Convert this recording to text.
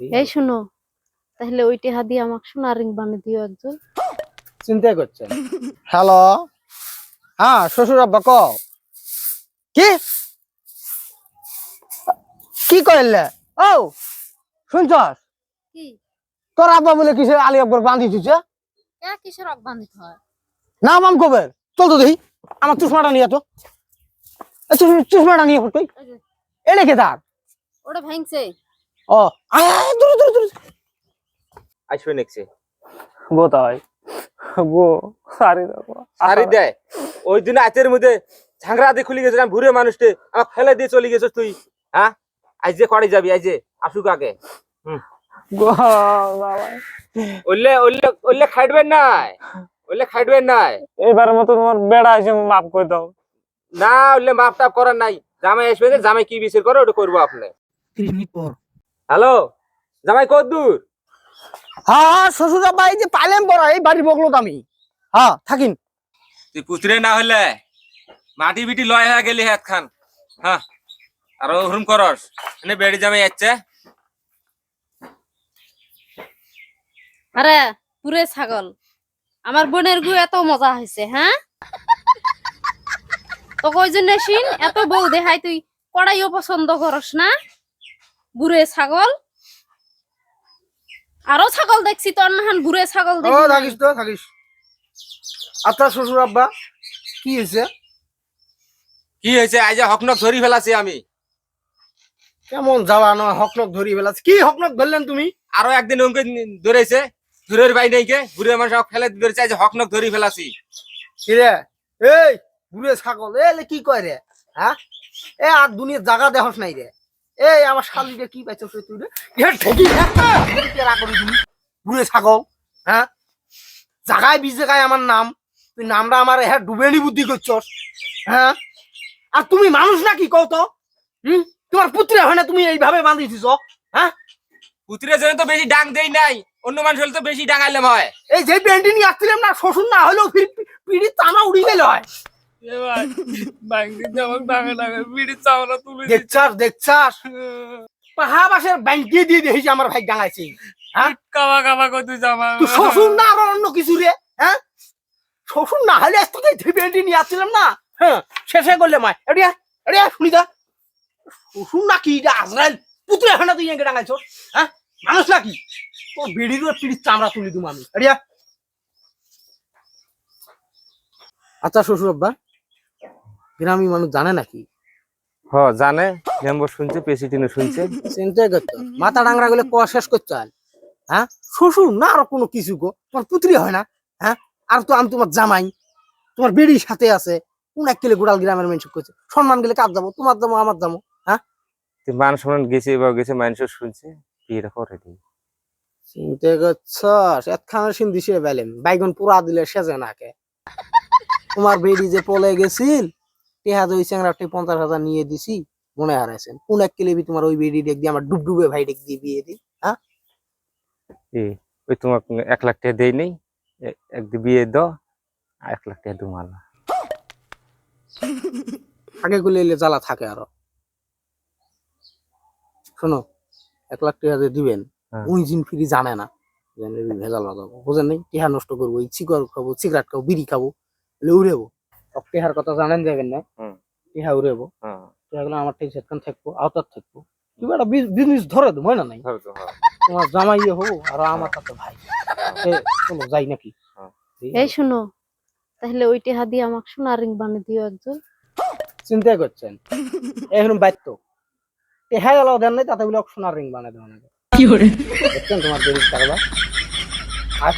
এই শুনো তাহলে ওই টেহা দিয়ে আমাকে সোনার রিং বানিয়ে দিও একজন। চিন্তা করছেন? হ্যালো? হ্যাঁ শ্বশুর আব্বা ক কি? কি কইলে? ও শুনছস? কি? তোর আব্বা বলে কিসের আলী আকবর বান্ধি দিছে এ কিসের রক বান্ধিত হয়? না মাম কবের চল তো দেখি। আমার চশমাটা নিয়ে তো। চশমাটা নিয়ে যে, এনে কে তার? ওটা ভাঙছে। ও আয় আয়, আয়, দূরে দূরে দূরে। আসবে নেক্সে গো তাই। গো সারি দেখো সারি দেয় ওই দিন মধ্যে ঝাংরা দিয়ে খুলে গেছিলাম ভুরে আমার ফেলে দিয়ে চলে গেছিস তুই হ্যাঁ? আজ যে করে যাবি আজ যে আসুক আগে। গো বাবা। ওলে ওলে ওলে খাইডবেন নাই ওলে খাইডবেন নাই এবারের মতো তোমার বেড়া এসে মাফ করে দাও। না ওলে মাপ টাপ করার নাই। জামাই আসবে যে জামাই কি বিচার করে ওটা করব আপনি। তিরিশ মিনিট পর। হ্যালো? জামাই কত দূর? হ্যাঁ হ্যাঁ শ্বশুর আব্বা এই যে পাইলাম বড় এই বাড়ির বগলত আমি। হ্যাঁ থাকিন তুই পুতরে না হলে মাটি বিটি লয় হয়ে গেলি হাত খান। হ্যাঁ আর ওরম করস। এনে বেড়ি জামাই যাচ্ছে আরে পুরে ছাগল। আমার বোনের গু এত মজা হয়েছে হ্যাঁ? তো কই জন্য শিন এত বউ দেখাই তুই কড়াইও পছন্দ করস না? বুড়ে ছাগল। আরও ছাগল দেখছি তোর নাহান বুড়ে ছাগল। থাকিস তো থাকিস। আপনার শ্বশুর আব্বা কি হয়েছে? কি হয়েছে? আজ হকনক ধরি ফেলাছি আমি। কেমন জ্বালানো হকনক ধরি ফেলাছে। কি হকনক ধরলেন তুমি? আরও একদিন ওকে ধরেছে। দূরের বাই নাই কে বুড়ে মানুষ ফেলে ধরেছে আজ হকনক ধরি ফেলাছি। কিরে এই বুড়ে ছাগল। এলে কি কয় রে? হ্যাঁ? এ আর দুনিয়ার জায়গা দেখস নাই রে। এই আমার শালিকে কি পাইছস রে তুই রে? ঠেকি কেরা করি তুমি। বুড়ে ছাগল হ্যাঁ? জাগায় বিজ জায়গায় আমার নাম। তুই নামটা আমার হ্যাঁ ডুবেনি বুদ্ধি করছস হ্যাঁ? আর তুমি মানুষ নাকি কও তো? হুম? তোমার পুত্রে হয় না তুমি এইভাবে বাঁধিছিস হ্যাঁ? পুত্রের জন্য তো বেশি ডাং দেই নাই অন্য মানুষ হলে তো বেশি ডাঙাইলাম হয়। এই যে প্যান্টি নিয়ে আসছিলাম না শ্বশুর না হলেও ফির পিড়ি টানা উড়ি গেল হয়। দেখছাস দেখছাস? পাহাবাসের ব্যাংকে দিয়ে দিয়েছি আমার ভাই ডাঙাইছি হ্যাঁ? কাবা কাবা কই জামা শ্বশুর না আর অন্য কিছু রে হ্যাঁ? শ্বশুর না হলে আজ তোকে নিয়ে আসছিলাম না? হ্যাঁ শেষে করলে মায়। এডিয়া এডিয়া শুনি দা শ্বশুর না কি এটা আজরাইল? পুত্র এখন তুই এঁকে ডাঙাইছ হ্যাঁ? মানুষ নাকি তোর বিড়ির পিড়ির চামড়া তুলি তুমি আমি। এডিয়া আচ্ছা শ্বশুর আব্বা। গ্রামী মানুষ জানে নাকি? হ জানে। মেম্বার শুনছে প্রেসিডেন্ট শুনছে। চিন্তাই করতো মাথা ডাংরা গুলো কোয়া শেষ করতে হয়। হ্যাঁ? শ্বশুর না আর কোনো কিছু গো। তোমার পুত্রী হয় না। হ্যাঁ? আর তো আমি তোমার জামাই। তোমার বেড়ির সাথে আছে। কোন এক কিলো গোড়াল গ্রামের মানুষ করছে। সম্মান গেলে কাজ যাব তোমার যাব আমার যাব তুই মান সম্মান গেছে এবার গেছে মানুষ শুনছে। বিয়েটা করে দিই চিন্তা করছ একখানা সিন দিছে বেলেম। বাইগন পুরা দিলে সেজে নাকে। তোমার বেড়ি যে পলে গেছিল টেহা ওই চ্যাংরাটি পঞ্চাশ হাজার নিয়ে দিছি মনে হারাইছেন। কোন এক কিলেবি তোমার ওই বেড়ি ডেক দিয়ে আমার ডুবডুবে ভাই ডেক দিয়ে বিয়ে দিই এ ওই তোমার এক লাখ টাকা দেই নেই এ- একদিন বিয়ে দাও এক লাখ টাকা দুমালা আগে গুলো এলে জ্বালা থাকে আরও। শোনো এক লাখ টাকা দিবেন হ্যাঁ। ওই জিন ফিরি জানে না। ভেজাল লাগাবো বুঝেন নাই? টিহা নষ্ট করব এই চিকর খাব সিগারেট খাব বিড়ি খাব উড়েবো। টিহার কথা জানেন যাবেন না। টিহা উড়েবো হ্যাঁ টিহা গুলো আমার ঠিক সেখান থাকব আওতার থাকব। তুমি একটা বিজনেস ধরে দেবো হয় না নাই? হবে হ্যাঁ। তোমার জামাই হব আর আমার কাছে ভাই। চলো যাই নাকি? হ্যাঁ। এই শুনো তাহলে ওই টেহা দিয়ে আমাকে সোনার রিং বানিয়ে দিও একজন। চিন্তা করছেন? এখন বাধ্য টেহা গেল দেন নাই তাতে বলে সোনার রিং বানাই দেওয়া নাকি দেখছেন তোমার দেরি কারবার? আর